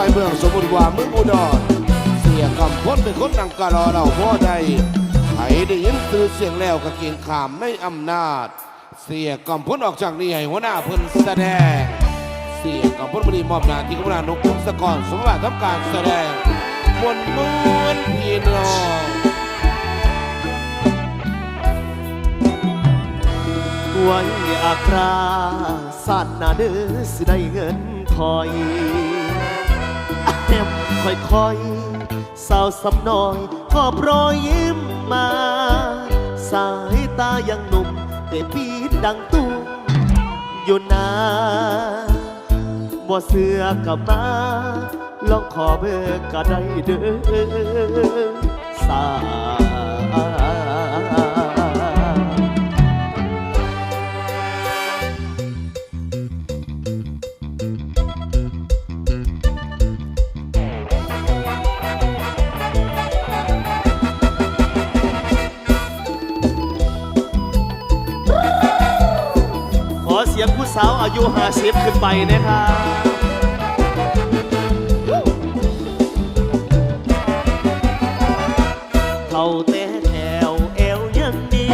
ฝ่ายเมืองสมุทรว่าเมืองอุดร เสียกำพ้นเป็นคนนังกะรอเราพ่อใดไผได้ยินตื่อเสียงแล้วก็เกียงขามไม่อำนาจ เสียกำพ้นออกจากนี่ให้หัวหน้าเพิ่นแสดง เสียกำพ้นบดีมอบหน้าที่กำนันนกพงศกรสมบัติทำการแสดงมวลมวนพี่น้องไว้อาคราสาดหน้าเด้อสิได้เงินคอย แอมค่อยๆ สาวสำน้อยขอบรอยยิ้มมา สายตายังหนุ่มแต่ปีดดังตุ้มอยู่นาบ่เสือกับมา ลองขอเบอร์ก็ได้เด้อสาว สาวอายุห้าสิบขึ้นไปนะครับเท่าแต่แถวเอวยังดี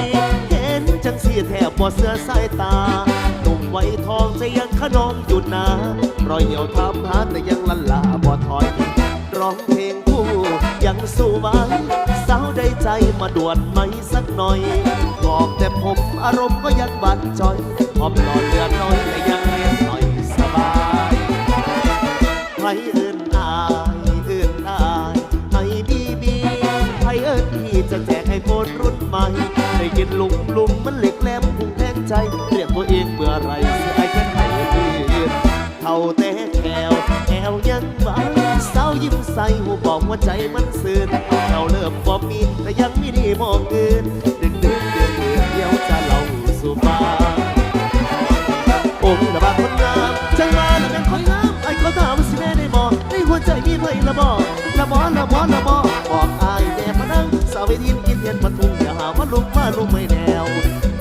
เห็นจังสีแถบบ่เสื้อสายตาหนุ่มไว้ทองจะยังขนองอยู่นะรอยเหี่ยวทำหาแต่ยังลันลาบ่ถอย ร้องเพลงคู่ยังสู้ไหว ได้ใจมาด่วนไหมสักหน่อย บอกแต่ผมอารมณ์ก็ยังบันจอยพร้อมนอเลือนน้อยแต่ยังเรียนหน่อยสบายให้อื่นอายอื่นอายให้บีบีให้เอิ้นพี่จะแจกให้คนรุ่นใหม่ได้ยินลุงลุงมันเหล็กแหลมพุ่งแทงใจเรียกตัวเองเมื่อไรเสียไอ้แค่ไหนอื่นเท่าแต่แถวแถวยัง ยิ้มใส่หูบอกว่าใจมันซื่นเราเริ่มบ่มีแต่ยังไม่ได้มองอื่นดึกดึกเดือนเดือนเดียวจะเล่าสู่ฟังโอ้ยละบาคนงามจังมาและเป็นคนงามไอ้เขาถามว่าสิแม่ได้บอกในหัวใจมีไผละบอกละบอละบอละบอบอกอายแน่พนังสาวไปดินกินเทียนปทุงอย่าหาว่าลุกมาลุกไม่แนว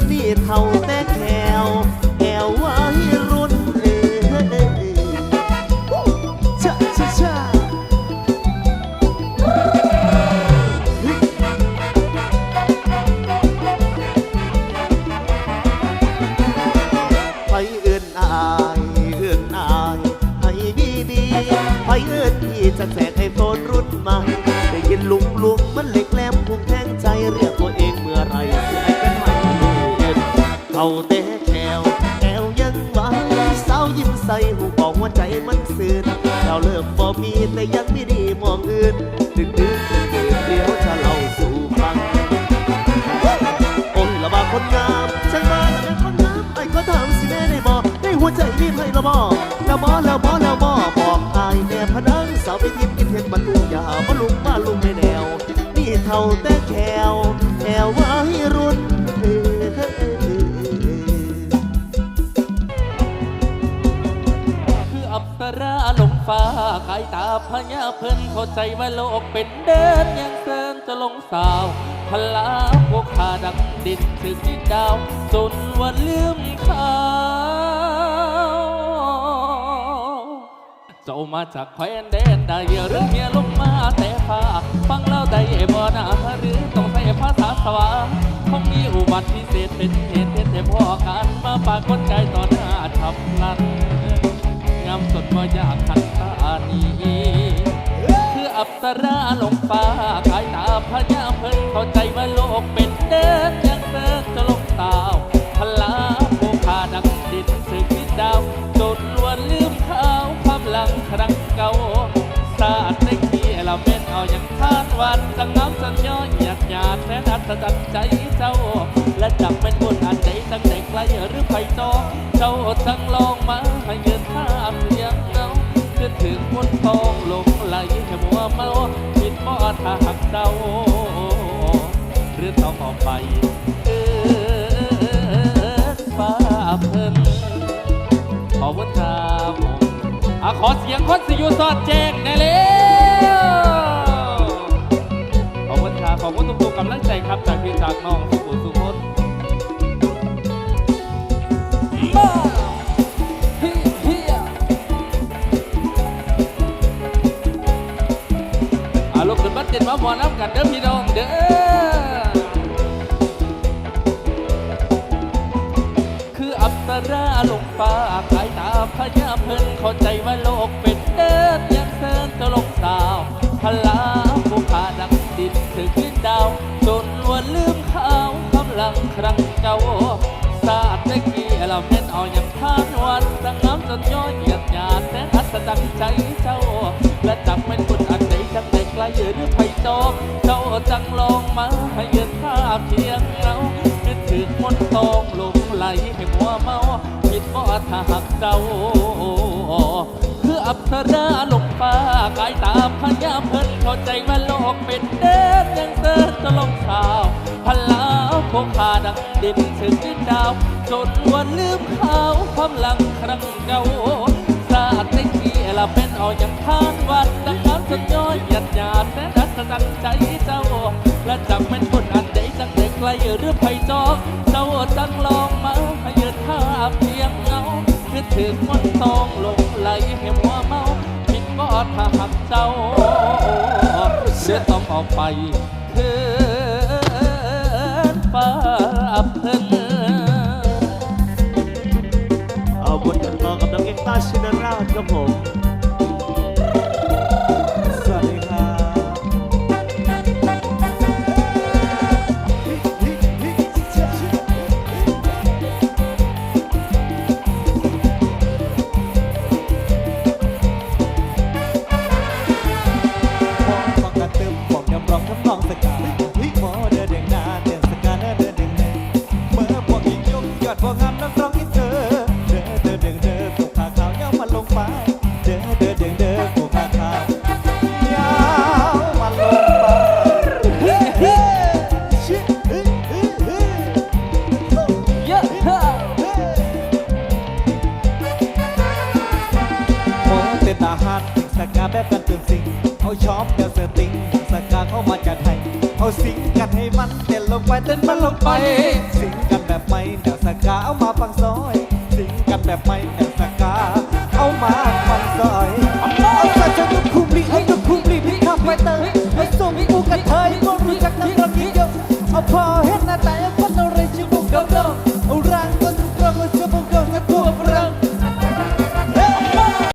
นี่เท่าแต่แถว เขาเตะแถวแถวยังหวาสาวยิ้มใส่หูบอกว่าใจมันซื่นเราเริ่มบ่มีแต่ยังไม่ดีมองอื่นดึกดึกดึกเดี๋ยวจะเล่าสู่ฟังโอ้ยละบาคนงามช่างมาละเป็นคนงามไอ้ก็ถามสิแม่ได้บอกในหัวใจมีใครละบอละบอละบอละบอบอกอายแน่พนังสาวไปทิพย์กินเทียนบรรลุงยาหามาลุงมาลุงไม่แนวนี่เท่าแต่แควแคววัยรุ่น พญาเพิ่นเข้าใจว่าโลกเป็นเดินยังเซินจะลงสาวพลาพวกขาดังดินถือสีดาวจนวันลืมขาวเจ้ามาจากแคว้นแดนใดหรือเมียลงมาแต่ฟ้าฟังแล้วได้บ่นาหรือต้องใช้ภาษาสวาคงมีอุบัติพิเศษเป็นเหตุให้พ่อการมาปากฏกายต่อหน้าทับลันงามสดว่าอยากขันตา นีคืออัปสราลงฟ้าขายตาพญาเพิ่นเข้าใจว่าโลกเป็นเดินยังเดินจะลงสาวพลาผู้ขาดังดินสึกดิดาวจนล้วนลืมข้าวความหลังครั้งเก่าสาดในขี้เราเม็นเอาอย่างทานวันจังน้ำสัญญาหยาดหยาดแม้นัดตัดใจเจ้า และจักเป็นบุญอันใดตั้งแต่ไกลหรือไปต่อเจ้าทั้งลองมาให้เงินท่า งไหมัวเมาคิดบ่ถ้าหักเจ้าหรือต้องออกไป เออฟ้าเพิ่นขอบคุณครับอะขอเสียงคนสิอยู่สอดแจ้งแน่เลยขอบคุณครับขอบคุณทุกๆกำลังใจครับจากพี่จากน้องสุขุสุข มาหมอน้ำกันเด้อพี่น้องเด้อคืออัปสราลงฟ้าขายตาพญาเพิ่นเข้าใจว่าโลกเป็นเดินยังเซินตลกสาวพลาผู้ขาดังดินถึงขึ้นดาว จนลวนลืมข้าวกำลังครั้งเก่าศาสตร์ตะกี้เราเน้นเอาอย่างทานวันสังงามจนย้อยเหยียดหยาดแต่อัศดังใจเจ้าและจักเป็นคนอันใดจังใดไกลหรือไจเจ้าจังลองมาให้ยืนท่าเพียงเงาเป็นถึงมนตองลงไหลให้หัวเมาผิดบ่ถ้าหักเจ้า คืออับสราลงฟ้ากายตามพญาเพิ่นเข้าใจว่าโลกเป็นเดินยังเดินจะลงสาวพลาโคขาดังดินถึงดาว จนวันลืมเขาความหลังครั้งเก่าศาสตร์ในที่ละเป็นเอาอย่างทานวัดดังน้ำจนย้อยหยัดหยาดแม้ดั สดังใจเจ้า และจังเป็นคนอันใดจังเด็กไกลหรือไผจอกเจ้าจังลองมาให้ยืนท่าเพียงเงาคือถึงมนตองลงไหลให้หัวเมาผิดบ่ถ้าหักเจ้าเสือต้องเอาไปคือฟ้าเพิ่นเอาบทกันต่อกับน้องเอ็กตาชินราชครับผม ยำร้องทำนองสกาหมอเดินเด้งหน้าเต้นสกาเดินเดินเด้งเด้งเมื่อพวกหญิงยกยอดพวกงามน้ำร้องอินเตอเดินเดินเด้งเดินพวกขาขาวย้ามันลงไปเดินเดินเด้งเดินพวกขาขาวยาวมาลงไปเฮ้เฮ้ชิเฮ้เฮ้เฮ้เยอะเฮ้อโมเตตาฮันสกาแบบกันเติมสิงเอาช็อปเดียวเสือติง ลงไปเต้นมันลงไป สิงกันแบบไม่เดี๋ยวสกาเอามาฟังซอย สิงกันแบบไม่เดี๋ยวสกาเอามาฟังซอยเอาใส่จะนุกคุมลีเอ้นุกคุมลีพี่ขับไปเตยไอ้ส่งกูกระเทยก็รู้จักน้ำร้อนเยอะเอาพอเห็นหน้าแต่